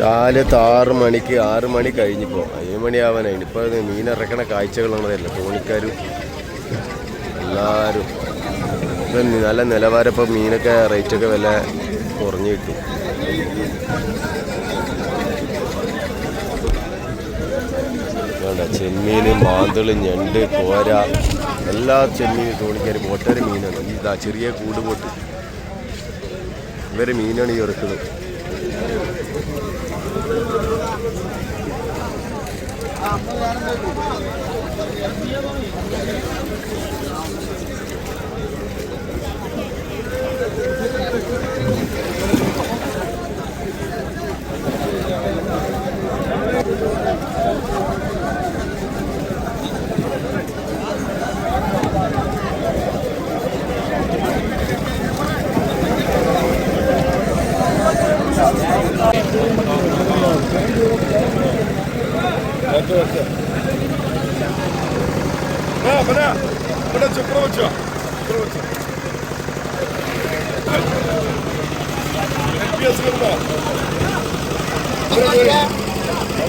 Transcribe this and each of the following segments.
കാലത്ത് ആറ് മണിക്ക് ആറ് മണി കഴിഞ്ഞിപ്പോൾ ഏഴ് മണിയാവാനായി. മീനിറക്കണ മീൻ ഇറക്കണ കാഴ്ചകളുള്ളതല്ല? തോണിക്കാരും എല്ലാവരും നല്ല നിലവാരം ഇപ്പോൾ മീനൊക്കെ റേറ്റൊക്കെ വില കുറഞ്ഞു കിട്ടും. വേണ്ട ചെമ്മീൻ മാന്തൾ ഞണ്ട് കോര എല്ലാ ചെമ്മീനും തോണിക്കാരും ഒട്ടേറെ മീനാണ്. ഇതാ ചെറിയ കൂട് പോട്ട് ഇവരെ മീനാണ് ഈ ഇറക്കുന്നത്. Gracias. બધા બધા છોકરો છો છોકરો છો એમપીએસ કરતા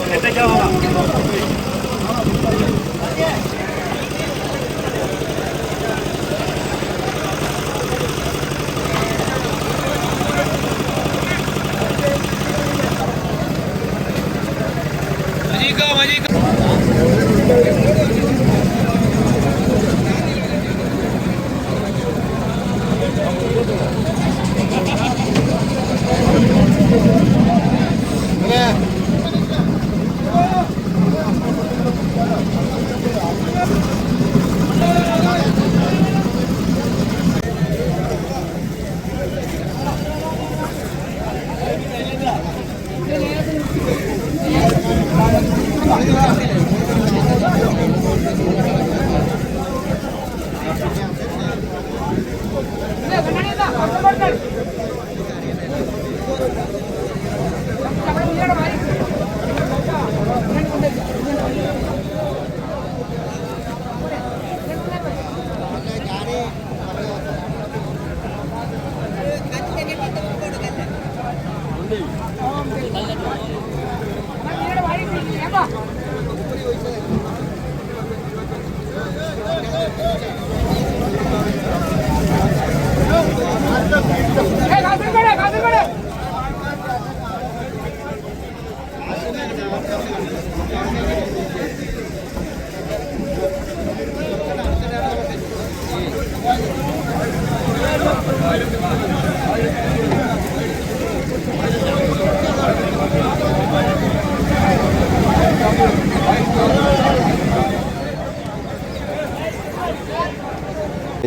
એટલે ક્યાં ഇന്ന്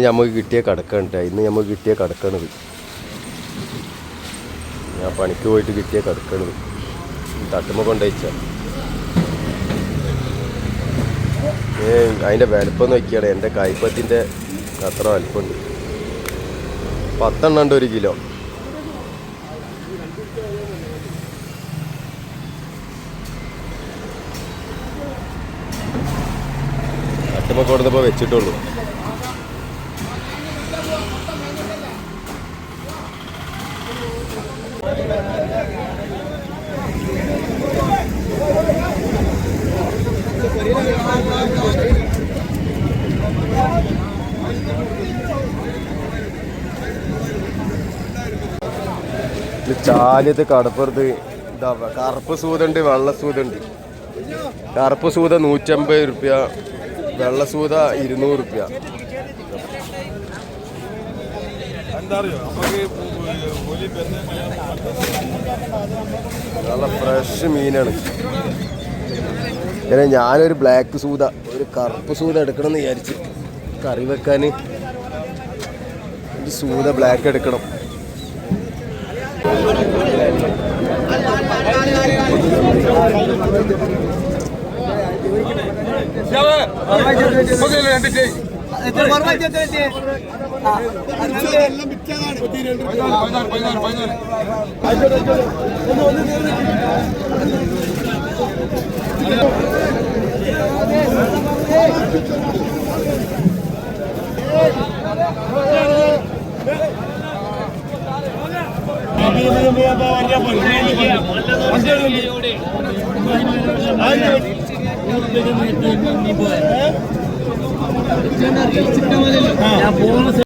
നമുക്ക് കിട്ടിയ കടക്കാണ് ട്ടോ. ഇന്ന് നമുക്ക് കിട്ടിയ കടക്കണത്. ഞാൻ പണിക്ക് പോയിട്ട് കിട്ടിയ കടക്കണത്. തട്ടുമ്പോൾ കൊണ്ടുവച്ച ഏ അതിന്റെ വലുപ്പം നോക്കിയാണ് എന്റെ കൈപ്പത്തിന്റെ അത്ര വലുപ്പമുണ്ട്. പത്തെണ്ണം ഉണ്ട് ഒരു കിലോ. കട്ടുമൊക്കെ കൊടുത്തപ്പോൾ വെച്ചിട്ടുള്ളൂ. ഇത് ചാലിയത്ത് കടപ്പുറത്ത് ഇതാ കറുപ്പ് സൂതുണ്ട് വെള്ള സൂതുണ്ട് കറുപ്പ് സൂത നൂറ്റമ്പത് റുപ്യ വെള്ള സൂത ഇരുന്നൂറ് റുപ്യ. നല്ല ഫ്രഷ് മീനാണ്. ഇങ്ങനെ ഞാനൊരു ബ്ലാക്ക് സൂത ഒരു കറുപ്പ് സൂത എടുക്കണം എന്ന് വിചാരിച്ച് കറി വെക്കാൻ ഒരു സൂത ബ്ലാക്ക് എടുക്കണം. പതിനാറ് പതിനാറ് ഞാൻ പോകുന്ന